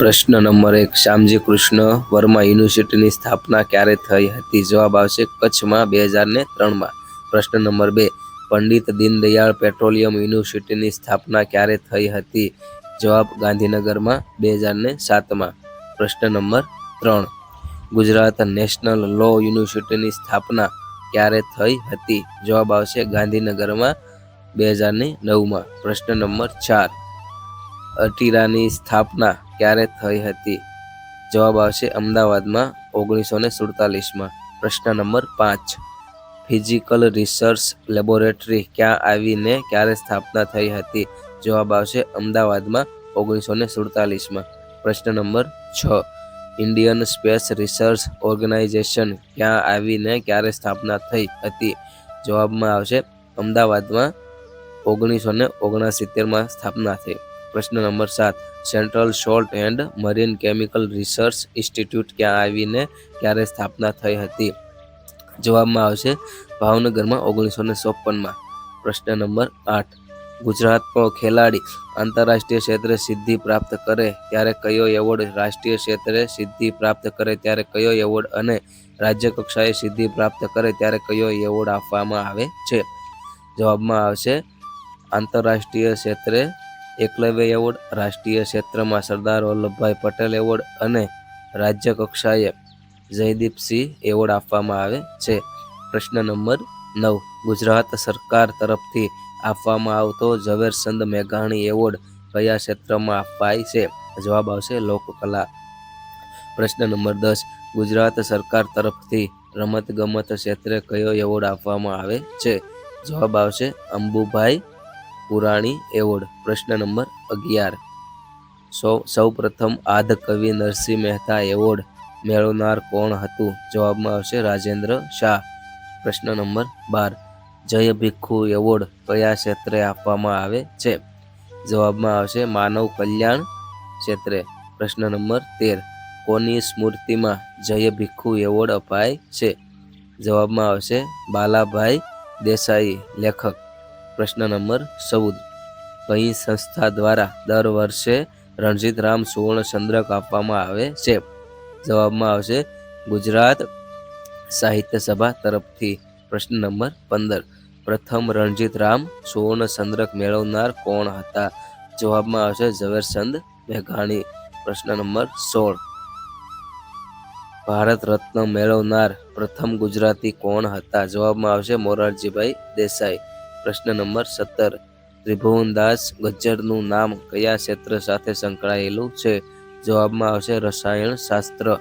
પ્રશ્ન નંબર એક શ્યામજી કૃષ્ણ વર્મા યુનિવર્સિટીની સ્થાપના ક્યારે થઈ હતી? જવાબ આવશે કચ્છમાં બે હજાર ને ત્રણમાં. પ્રશ્ન નંબર બે, પંડિત દીનદયાળ પેટ્રોલિયમ યુનિવર્સિટીની સ્થાપના ક્યારે થઈ હતી? જવાબ ગાંધીનગરમાં બે હજાર ને સાતમાં. પ્રશ્ન નંબર ત્રણ, ગુજરાત નેશનલ લો યુનિવર્સિટીની સ્થાપના ક્યારે થઈ હતી? જવાબ આવશે ગાંધીનગરમાં બે હજાર ને નવમાં. પ્રશ્ન નંબર ચાર અટીરાની સ્થાપના ક્યારે થઈ હતી? જવાબ આવશે અમદાવાદમાં ઓગણીસો ને સુડતાલીસમાં. પ્રશ્ન નંબર પાંચ. ફિઝિકલ રિસર્ચ લેબોરેટરી ક્યાં આવીને ક્યારે સ્થાપના થઈ હતી? જવાબ આવશે અમદાવાદમાં ઓગણીસો ને સુડતાલીસમાં. પ્રશ્ન નંબર છ. ઇન્ડિયન સ્પેસ રિસર્ચ ઓર્ગેનાઇઝેશન ક્યાં આવીને ક્યારે સ્થાપના થઈ હતી? જવાબમાં આવશે અમદાવાદમાં ઓગણીસો ને ઓગણસિત્તેરમાં સ્થાપના થઈ. પ્રશ્ન નંબર સાત. Central salt and marine chemical research institute ક્યાં આવીને ક્યારે સ્થાપના થઈ હતી? જવાબમાં આવશે ભાવનગરમાં ઓગણીસો ને ચોપનમાં પ્રશ્ન નંબર આઠ. ગુજરાતનો ખેલાડી આંતરરાષ્ટ્રીય ક્ષેત્રે સિદ્ધિ પ્રાપ્ત કરે ત્યારે કયો એવોર્ડ રાષ્ટ્રીય ક્ષેત્રે સિદ્ધિ પ્રાપ્ત કરે ત્યારે કયો એવોર્ડ અને રાજ્ય કક્ષાએ સિદ્ધિ પ્રાપ્ત કરે ત્યારે કયો એવોર્ડ આપવામાં આવે છે? જવાબમાં આવશે આંતરરાષ્ટ્રીય ક્ષેત્રે એકલવ્ય એવોર્ડ, રાષ્ટ્રીય ક્ષેત્રમાં સરદાર વલ્લભભાઈ પટેલ એવોર્ડ અને રાજ્ય કક્ષાએ જયદીપસિંહ એવોર્ડ આપવામાં આવે છે. પ્રશ્ન નંબર નવ. ગુજરાત સરકાર તરફથી આપવામાં આવતો ઝવેરચંદ મેઘાણી એવોર્ડ કયા ક્ષેત્રમાં અપાય છે? જવાબ આવશે લોકકલા. પ્રશ્ન નંબર દસ. ગુજરાત સરકાર તરફથી રમતગમત ક્ષેત્રે કયો એવોર્ડ આપવામાં આવે છે? જવાબ આવશે અંબુભાઈ પુરાણી એવોર્ડ, પ્રશ્ન નંબર અગિયાર. સૌ, સૌપ્રથમ આદ કવિ નરસિંહ મહેતા એવોર્ડ મેળવનાર કોણ હતું? જવાબમાં આવશે રાજેન્દ્ર શાહ. પ્રશ્ન નંબર બાર. જય ભિક્ષુ એવોર્ડ કયા ક્ષેત્રે આપવામાં આવે છે? જવાબમાં આવશે માનવ કલ્યાણ ક્ષેત્રે. પ્રશ્ન નંબર તેર. કોની સ્મૃતિમાં જય ભિક્ષુ એવોર્ડ અપાય છે? જવાબમાં આવશે બાલાભાઈ દેસાઈ, લેખક. પ્રશ્ન નંબર ચૌદ. કઈ સંસ્થા દ્વારા દર વર્ષે રણજીત રામ સુવર્ણ ચંદ્રક આપવામાં આવે છે. જવાબમાં આવશે ગુજરાત સાહિત્ય સભા તરફથી. પ્રશ્ન નંબર પંદર. પ્રથમ રણજીત રામ સુવર્ણ ચંદ્રક મેળવનાર કોણ હતા? જવાબમાં આવશે ઝવેરચંદ મેઘાણી. પ્રશ્ન નંબર સોળ. ભારત રત્ન મેળવનાર પ્રથમ ગુજરાતી કોણ હતા? જવાબમાં આવશે મોરારજીભાઈ દેસાઈ. પ્રશ્ન નંબર સત્તર. ત્રિભુવનદાસ ગજ્જરનું નામ કયા ક્ષેત્ર સાથે સંકળાયેલું છે? જવાબમાં આવશે રસાયણ શાસ્ત્ર.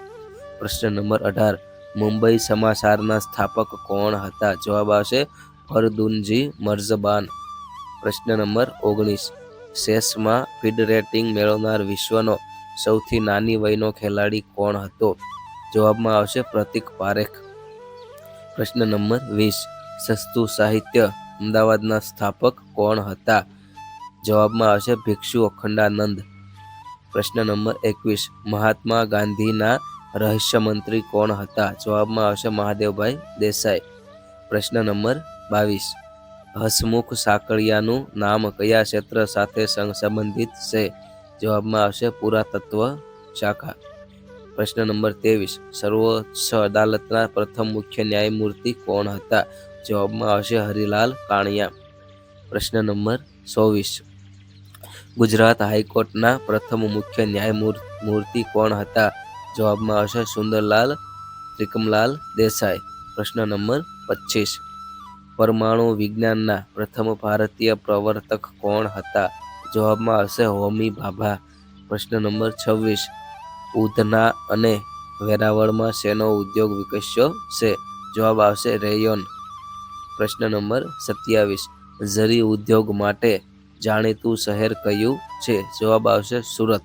પ્રશ્ન નંબર અઢાર. મુંબઈ સમાચારના સ્થાપક કોણ હતા? જવાબ આવશે ફરદુનજી મર્ઝબાન પ્રશ્ન નંબર ઓગણીસ. ચેસમાં ફીડ રેટિંગ મેળવનાર વિશ્વનો સૌથી નાની વયનો ખેલાડી કોણ હતો? જવાબમાં આવશે પ્રતિક પારેખ. પ્રશ્ન નંબર વીસ. સસ્તું સાહિત્ય અમદાવાદના સ્થાપક કોણ હતા? જવાબમાં આવશે ભિક્ષુ અખંડાનંદ. પ્રશ્ન નંબર એકવીસ. મહાત્મા ગાંધીના રહસ્યમંત્રી કોણ હતા? જવાબમાં આવશે મહાદેવભાઈ દેસાઈ. પ્રશ્ન નંબર બાવીસ. હસમુખ સાકળિયાનું નામ કયા ક્ષેત્ર સાથે સંબંધિત છે? જવાબમાં આવશે પુરાતત્વ શાખા. પ્રશ્ન નંબર ત્રેવીસ. સર્વોચ્ચ અદાલતના પ્રથમ મુખ્ય ન્યાયમૂર્તિ કોણ હતા? જવાબમાં આવશે હરિલાલ કાણિયા. પ્રશ્ન નંબર ચોવીસ. ગુજરાત હાઈકોર્ટના પ્રથમ મુખ્ય ન્યાયમૂર્તિ કોણ હતા? જવાબમાં આવશે સુંદરલાલ ત્રિકમલાલ દેસાઈ. પ્રશ્ન નંબર પચીસ. પરમાણુ વિજ્ઞાનના પ્રથમ ભારતીય પ્રવર્તક કોણ હતા? જવાબમાં આવશે હોમી ભાભા પ્રશ્ન નંબર છવ્વીસ. ઉધના અને વેરાવળમાં શેનો ઉદ્યોગ વિકસ્યો છે? જવાબ આવશે રેયોન. પ્રશ્ન નંબર સત્યાવીસ. ઝરી ઉદ્યોગ માટે જાણીતું શહેર કયું છે? જવાબ આવશે સુરત.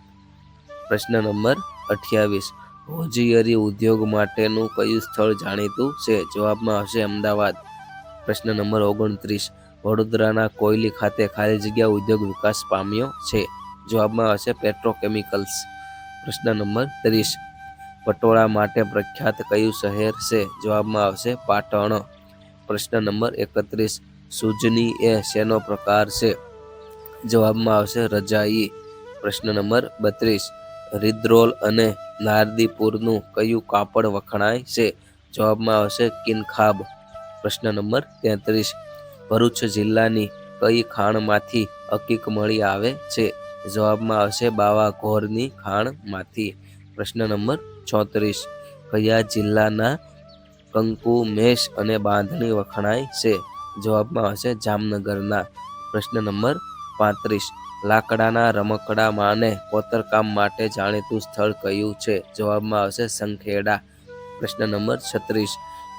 પ્રશ્ન નંબર અઠ્યાવીસ. હોજીયરી ઉદ્યોગ માટેનું કયું સ્થળ જાણીતું છે? જવાબમાં આવશે અમદાવાદ. પ્રશ્ન નંબર ઓગણત્રીસ. વડોદરાના કોયલી ખાતે ખાલી જગ્યા ઉદ્યોગ વિકાસ પામ્યો છે? જવાબમાં આવશે પેટ્રોકેમિકલ્સ. પ્રશ્ન નંબર ત્રીસ. પટોળા માટે પ્રખ્યાત કયું શહેર છે? જવાબમાં આવશે પાટણ. પ્રશ્ન નંબર એકત્રીસ. સુજની એ શેનો પ્રકાર છે? જવાબમાં આવશે રજાઈ. પ્રશ્ન નંબર બત્રીસ. રિદ્રોલ અને નારદીપુરનું કયું કાપડ વખણાય છે? જવાબમાં આવશે કિનખાબ. પ્રશ્ન નંબર તેત્રીસ. ભરૂચ જિલ્લાની કઈ ખાણમાંથી અકીક મળી આવે છે? જવાબમાં આવશે બાવા ઘોરની ખાણમાંથી. પ્રશ્ન નંબર ચોત્રીસ. કયા જિલ્લાના કંકુ, મેષ અને બાંધણી વખણાય છે. જવાબમાં આવશે જામનગરના પ્રશ્ન નંબર પાંત્રીસ. લાકડાના રમકડામાંને કોતરકામ માટે જાણીતું સ્થળ કયું છે? જવાબમાં આવશે સંખેડા. પ્રશ્ન નંબર છત્રીસ.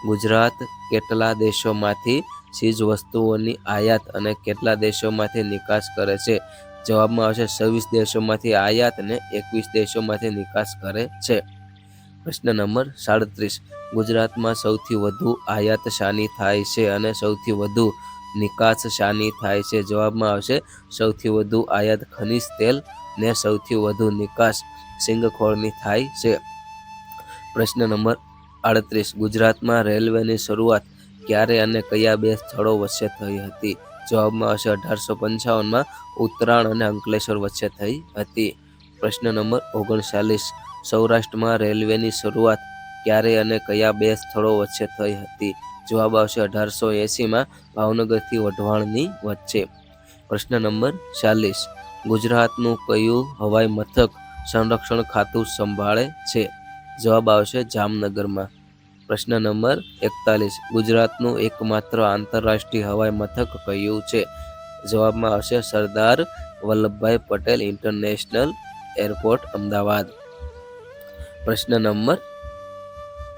ગુજરાત કેટલા દેશોમાંથી ચીજ વસ્તુઓની આયાત અને કેટલા દેશોમાંથી નિકાસ કરે છે? જવાબમાં આવશે છવ્વીસ દેશોમાંથી આયાત અને એકવીસ દેશોમાંથી નિકાસ કરે છે. પ્રશ્ન નંબર સાડત્રીસ. ગુજરાતમાં સૌથી વધુ આયાત શાની થાય છે અને સૌથી વધુ નિકાસ શાની થાય છે. જવાબમાં આવશે, સૌથી વધુ આયાત ખનિજ તેલ ને સૌથી વધુ નિકાસ સિંગખોળની થાય છે. પ્રશ્ન નંબર આડત્રીસ. ગુજરાતમાં રેલવેની શરૂઆત ક્યારે અને કયા બે સ્થળો વચ્ચે થઈ હતી? જવાબમાં આવશે, અઢારસો પંચાવનમાં ઉત્તરાયણ અને અંકલેશ્વર વચ્ચે થઈ હતી. પ્રશ્ન નંબર ઓગણચાલીસ. સૌરાષ્ટ્રમાં રેલવેની શરૂઆત ક્યારે અને કયા બે સ્થળો વચ્ચે થઈ હતી? જવાબ આવશે અઢારસો એંસીમાં ભાવનગરથી વઢવાણની વચ્ચે. પ્રશ્ન નંબર ચાલીસ. ગુજરાતનું કયું હવાઈ મથક સંરક્ષણ ખાતું સંભાળે છે? જવાબ આવશે જામનગરમાં. પ્રશ્ન નંબર એકતાલીસ. ગુજરાતનું એકમાત્ર આંતરરાષ્ટ્રીય હવાઈ મથક કયું છે? જવાબમાં આવશે સરદાર વલ્લભભાઈ પટેલ ઇન્ટરનેશનલ એરપોર્ટ, અમદાવાદ. પ્રશ્ન નંબર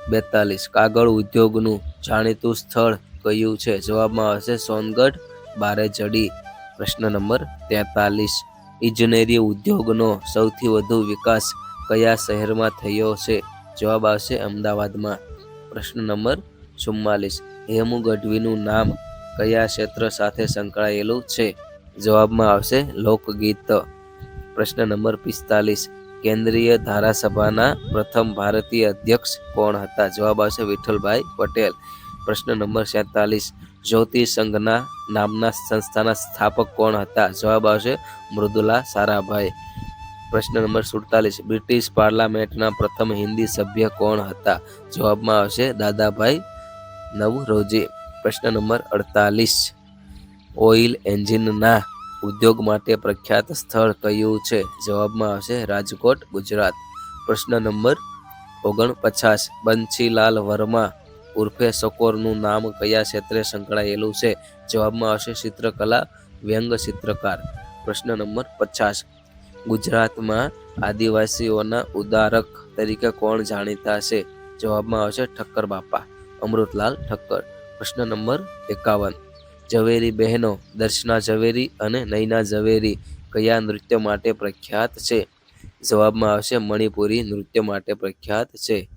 બેતાલીસ. કાગળ ઉદ્યોગનું જાણીતું સ્થળ કયું છે? જવાબમાં આવશે સોનગઢ બારેજડી પ્રશ્ન નંબર તેતાલીસ. ઇજનેરી ઉદ્યોગનો સૌથી વધુ વિકાસ કયા શહેરમાં થયો છે? જવાબ આવશે અમદાવાદમાં. પ્રશ્ન નંબર ચુમ્માલીસ. હેમુ ગઢવીનું નામ કયા ક્ષેત્ર સાથે સંકળાયેલું છે? જવાબમાં આવશે લોકગીત. પ્રશ્ન નંબર પિસ્તાલીસ. કેન્દ્રીય ધારાસભાના પ્રથમ ભારતીય અધ્યક્ષ કોણ હતા? જવાબ આવશે વિઠ્ઠલભાઈ પટેલ. પ્રશ્ન નંબર સેતાલીસ. જ્યોતિષ સંઘના નામના સંસ્થાના સ્થાપક કોણ હતા? જવાબ આવશે મૃદુલા સારાભાઈ. પ્રશ્ન નંબર સુડતાલીસ. બ્રિટિશ પાર્લામેન્ટના પ્રથમ હિન્દી સભ્ય કોણ હતા? જવાબમાં આવશે દાદાભાઈ નવરોજી. પ્રશ્ન નંબર અડતાલીસ. ઓઇલ એન્જિનના ઉદ્યોગ માટે પ્રખ્યાત સ્થળ કયું છે? જવાબમાં આવશે રાજકોટ, ગુજરાત. પ્રશ્ન નંબર ઓગણપચાસ. બંસીલાલ વર્મા ઉર્ફે સકોરનું નામ કયા ક્ષેત્રે સંકળાયેલું છે? જવાબમાં આવશે ચિત્રકલા, વ્યંગ ચિત્રકાર. પ્રશ્ન નંબર પચાસ. ગુજરાતમાં આદિવાસીઓના ઉદારક તરીકે કોણ જાણીતા છે? જવાબમાં આવશે ઠક્કર બાપા, અમૃતલાલ ઠક્કર. પ્રશ્ન નંબર એકાવન. ઝવેરી બહેનો, દર્શના ઝવેરી અને નૈના ઝવેરી કયા નૃત્ય માટે પ્રખ્યાત છે? જવાબમાં આવશે મણિપુરી નૃત્ય માટે પ્રખ્યાત છે.